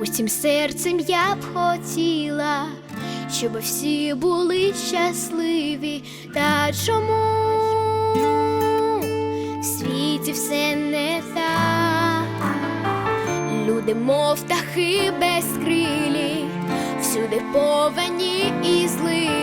Усім серцем я б хотіла, щоб всі були щасливі, та чому? В світі все не так, люди, мов птахи безкрилі, всюди повані і зли.